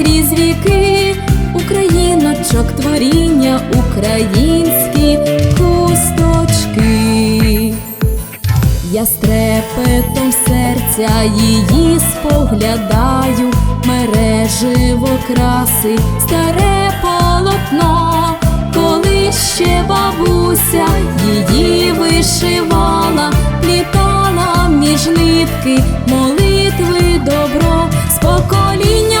крізь віки, Україночок творіння, українські хусточки. Я з трепетом серця її споглядаю, мереживо краси, старе полотно, коли ще бабуся її вишивала, літала між нитки, молитви добро, з покоління